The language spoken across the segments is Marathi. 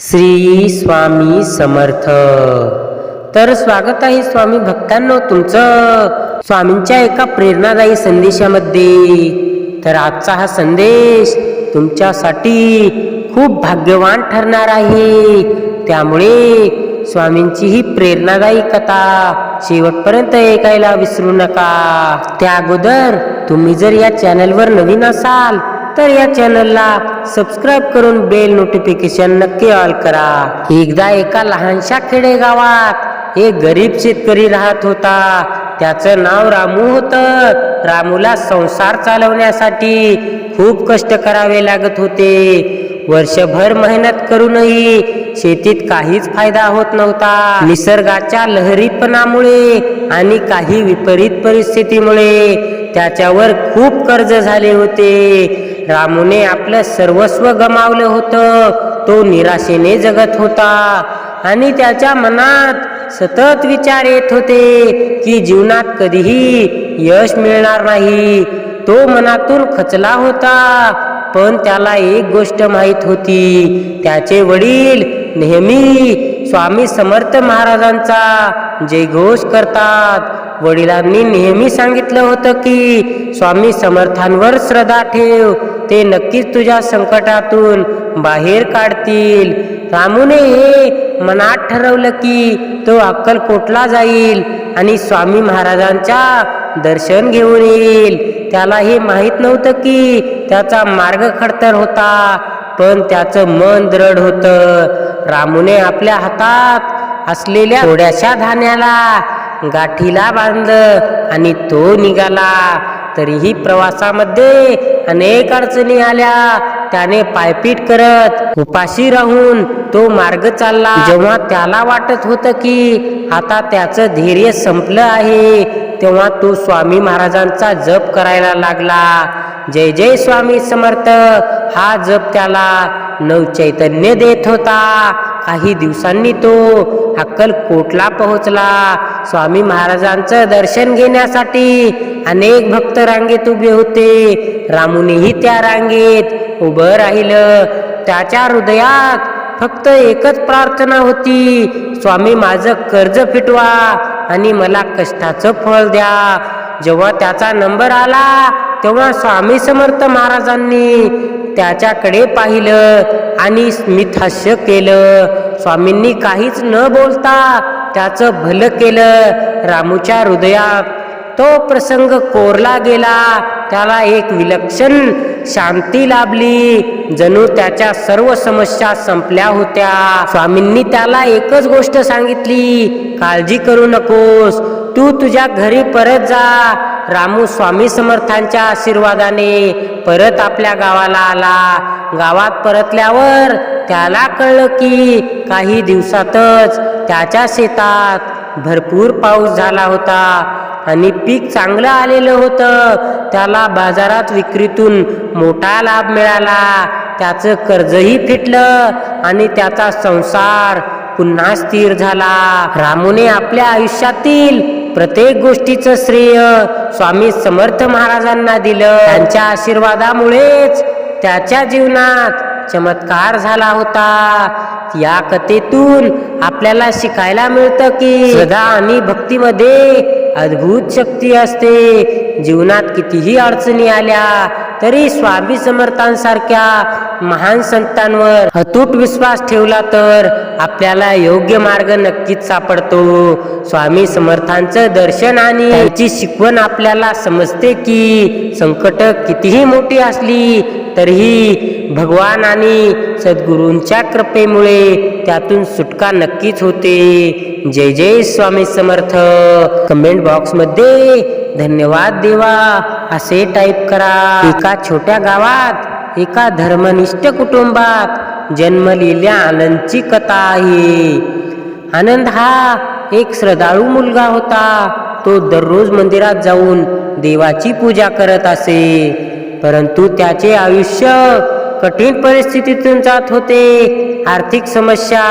श्री स्वामी समर्थ. तर स्वागत आहे स्वामी भक्तांनो तुमचं. स्वामींच्या एका प्रेरणादायी संदेशामध्ये. तर आजचा हा संदेश तुमच्यासाठी खूप भाग्यवान ठरणार आहे. त्यामुळे स्वामींची ही प्रेरणादायी कथा शेवटपर्यंत ऐकायला विसरू नका. त्या अगोदर तुम्ही जर या चॅनलवर नवीन असाल तर या चॅनलला सबस्क्राईब करून बेल नोटिफिकेशन नक्की ऑल करा. एकदा एका लहानशा खेडेगावात एक गरीब शेतकरी राहत होता. त्याचं नाव रामू होतं. रामूला संसार चालवण्यासाठी खूप कष्ट करावे लागत होते. वर्षभर मेहनत करूनही शेतीत काहीच फायदा होत नव्हता. निसर्गाच्या लहरीपणामुळे आणि काही विपरीत परिस्थितीमुळे त्याच्यावर खूप कर्ज झाले होते. रामूने आपलं सर्वस्व गमावलं होतं. तो निराशेने जगत होता. आणि त्याच्या मनात सतत विचार येत होते की जीवनात कधीही यश मिळणार नाही. तो मनातून खचला होता पण त्याला एक गोष्ट माहीत होती. त्याचे वडील नेहमी स्वामी समर्थ महाराजांचा जयघोष करतात. वडिलांनी नेहमी सांगितलं होतं की स्वामी समर्थांवर श्रद्धा ठेव. ते नक्कीच तुझ्या संकटातून बाहेर काढतील. रामूने हे मनात ठरवलं की तो अक्कलकोटला जाईल आणि स्वामी महाराजांच्या दर्शन घेऊन येईल. त्याला हे माहीत नव्हतं की त्याचा मार्ग खडतर होता पण त्याचं मन दृढ होतं. रामूने आपल्या हातात असलेल्या थोड्याशा धान्याला गाठीला बांधलं आणि तो निघाला. तरीही प्रवासामध्ये अनेक अडचणी आल्या. त्याने पायपीट करत उपाशी राहून तो मार्ग चालला. जेव्हा त्याला वाटत होतं की आता त्याचं धैर्य संपलं आहे तेव्हा तो स्वामी महाराजांचा जप करायला लागला. जय जय स्वामी समर्थ. हा जप त्याला नवचैतन्य देत होता. काही दिवसांनी तो अक्कलकोटला पोहोचला. स्वामी महाराजांचं दर्शन घेण्यासाठी अनेक भक्त रांगेत उभे होते. रामूनीही त्या रांगेत उभं राहिलं. त्याच्या हृदयात फक्त एकच प्रार्थना होती स्वामी माझं कर्ज फिटवा आणि मला कष्टाचं फळ द्या. जेव्हा त्याचा नंबर आला तेव्हा स्वामी समर्थ महाराजांनी त्याच्याकडे पाहिलं आणि स्मित हास्य केलं. स्वामींनी काहीच न बोलता त्याचं भलं केलं. रामूच्या हृदयात तो प्रसंग कोरला गेला. त्याला एक विलक्षण शांती लाभली. जणू त्याच्या सर्व समस्या संपल्या होत्या. स्वामींनी त्याला एकच गोष्ट सांगितली. काळजी करू नकोस. तू तुझ्या घरी परत जा. रामू स्वामी समर्थांच्या आशीर्वादाने परत आपल्या गावाला आला. गावात परतल्यावर त्याला कळलं की काही दिवसातच त्याच्या शेतात भरपूर पाऊस झाला होता आणि पीक चांगलं आलेलं होतं. त्याला बाजारात विक्रीतून मोठा लाभ मिळाला. त्याचं कर्जही फिटलं आणि त्याचा संसार पुन्हा स्थिर झाला. रामूने आपल्या आयुष्यातील प्रत्येक गोष्टीचं श्रेय स्वामी समर्थ महाराजांना दिलं. त्यांच्या आशीर्वादामुळेच त्याच्या जीवनात चमत्कार झाला होता. या कथेतून आपल्याला शिकायला मिळतं की श्रद्धा आणि भक्तीमध्ये अद्भुत शक्ती असते. जीवनात कितीही अडचणी आल्या तरी स्वामी समर्थांसारख्या महान संतांवर अतूट विश्वास ठेवला तर आपल्याला योग्य मार्ग नक्कीच सापडतो. स्वामी समर्थांचं दर्शन आणि त्यांची शिकवण आपल्याला समजते की संकट कितीही मोठी असली तरीही भगवान आणि सद्गुरूंच्या कृपेमुळे त्यातून सुटका नक्कीच होते. जय जय स्वामी समर्थ. कमेंट बॉक्समध्ये धन्यवाद देवा असे टाईप करा. एका छोट्या गावात एका धर्मनिष्ठ कुटुंबात जन्मलेल्या आनंदची कथा आहे. आनंद हा एक श्रद्धाळू मुलगा होता. तो दररोज मंदिरात जाऊन देवाची पूजा करत असे. परंतु त्याचे आयुष्य कठीण परिस्थितीतून जात होते. आर्थिक समस्या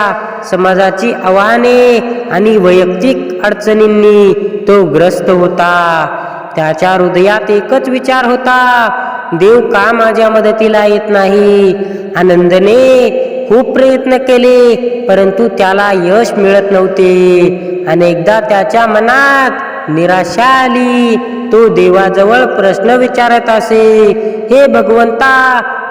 समाजाची आव्हाने आणि वैयक्तिक अडचणींनी तो ग्रस्त होता. त्याच्या हृदयात एकच विचार होता देव का माझ्या मदतीला येत नाही? आनंदने खूप प्रयत्न केले परंतु त्याला यश मिळत नव्हते. अनेकदा त्याच्या मनात निराशा आली तो देवाजवळ प्रश्न विचारत असे हे भगवंता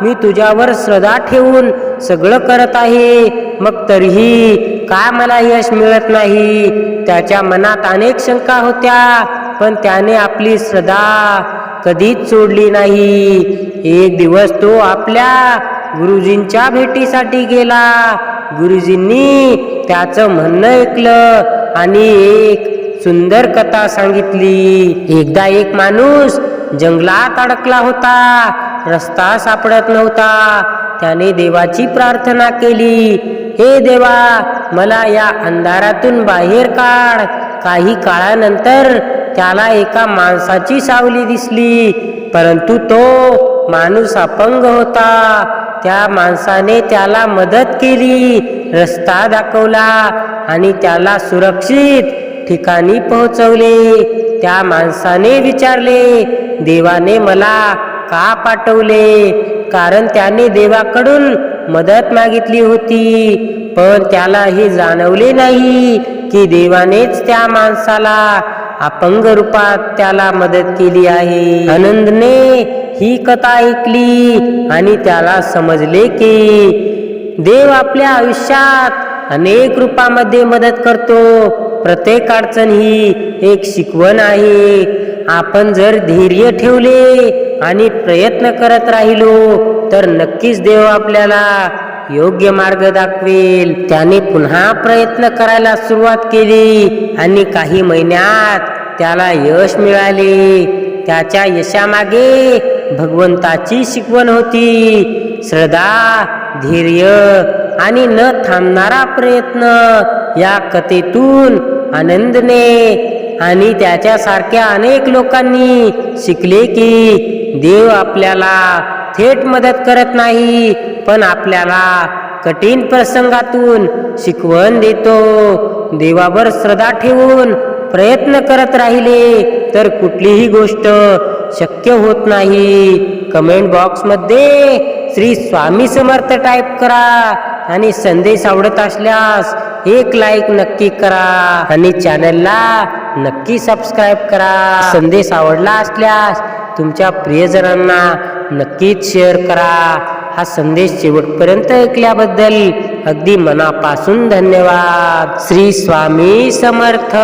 मी तुझ्यावर श्रद्धा ठेवून सगळं करत आहे. मग तरीही का मला यश मिळत नाही? त्याच्या मनात अनेक शंका होत्या पण त्याने आपली श्रद्धा कधीच सोडली नाही. एक दिवस तो आपल्या गुरुजींच्या भेटीसाठी गेला. गुरुजींनी त्याचं म्हणणं ऐकलं आणि एक सुंदर कथा सांगितली. एकदा एक माणूस जंगलात अडकला होता. रस्ता सापडत नव्हता. त्याने देवाची प्रार्थना केली हे देवा मला या अंधारातून बाहेर काढ. काही काळानंतर त्याला एका माणसाची सावली दिसली परंतु तो माणूस अपंग होता. त्या माणसाने त्याला मदत केली रस्ता दाखवला आणि त्याला सुरक्षित ठिकाणी पोहोचवले. त्या माणसाने विचारले देवाने मला का पाठवले? कारण त्याने देवाकडून मदत मागितली होती. पण त्याला हे जाणवले नाही की देवानेच त्या माणसाला अपंग रूपात त्याला मदत केली आहे. आनंदने ही कथा ऐकली आणि त्याला समजले की देव आपल्या आयुष्यात अनेक रूपामध्ये मदत करतो. प्रत्येक अडचण ही एक शिकवण आहे. आपण जर धैर्य ठेवले आणि प्रयत्न करत राहिलो तर नक्कीच देव आपल्याला योग्य मार्ग दाखवेल. त्याने पुन्हा प्रयत्न करायला सुरुवात केली आणि काही महिन्यात त्याला यश मिळाले. त्याच्या यशामागे भगवंताची शिकवण होती. श्रद्धा धैर्य आणि न थांबणारा प्रयत्न या कथेतून आनंदने आणि त्याच्यासारख्या अनेक लोकांनी शिकले की देव आपल्याला थेट मदत करत नाही पण आपल्याला कठीण प्रसंगातून शिकवण देतो. देवावर श्रद्धा ठेवून प्रयत्न करत राहिले तर कुठलीही गोष्ट शक्य होत नाही. कमेंट बॉक्समध्ये श्री स्वामी समर्थ टाईप करा आणि संदेश आवडत असल्यास एक लाईक नक्की करा आणि चॅनलला नक्की सबस्क्राईब करा. संदेश आवडला असल्यास तुमच्या प्रियजनांना नक्कीच शेअर करा. हा संदेश शेवटपर्यंत ऐकल्याबद्दल अगदी मनापासून धन्यवाद. श्री स्वामी समर्थ.